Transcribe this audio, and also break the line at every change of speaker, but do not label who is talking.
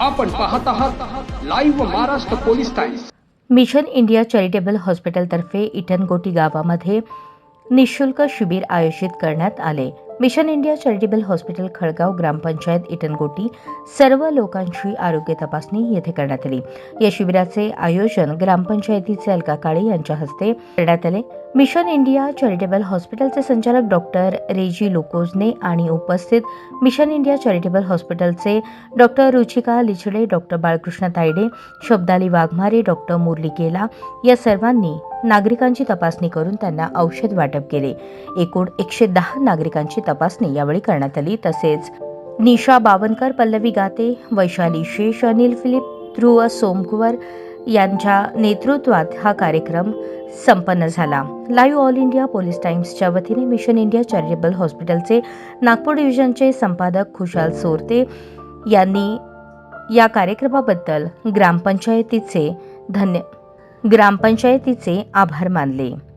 आपण पाहत आहात live Maharashtra police times
mission India charitable हॉस्पिटलतर्फे Itangoti गावामध्ये निशुल्क शिबिर आयोजित करण्यात आले. Mission India charitable hospital Khalgaon gram panchayat Itangoti सर्व लोकांची आरोग्य तपासणी येथे करण्यात आली. या शिबिराचे आयोजन ग्रामपंचायतीचे अलका काळे यांच्या हस्ते करण्यात आले. मिशन इंडिया चॅरिटेबल हॉस्पिटलचे संचालक डॉक्टर रेजी लोकोजने आणि उपस्थित मिशन इंडिया चॅरिटेबल हॉस्पिटलचे doctor Ruchika Lichade doctor Balkrishna Tayade Shabdali Waghmare doctor Murli Kela या सर्वांनी नागरिकांची तपासणी करून त्यांना औषध वाटप केले. एकूण एकशे दहा नागरिकांची तपासणी यावेळी करण्यात आली. तसेच निशा बावनकर पल्लवी गाते वैशाली शेष अनिल फिलिप ध्रुव सोमकुवर यांच्या नेतृत्वात हा कार्यक्रम संपन्न झाला. लाईव्ह ऑल इंडिया पोलीस टाइम्सच्या वतीने मिशन इंडिया चॅरिटेबल हॉस्पिटलचे नागपूर डिव्हिजनचे संपादक खुशाल सोरते यांनी या कार्यक्रमाबद्दल ग्रामपंचायतीचे धन्य ग्रामपंचायतीचे आभार मानले.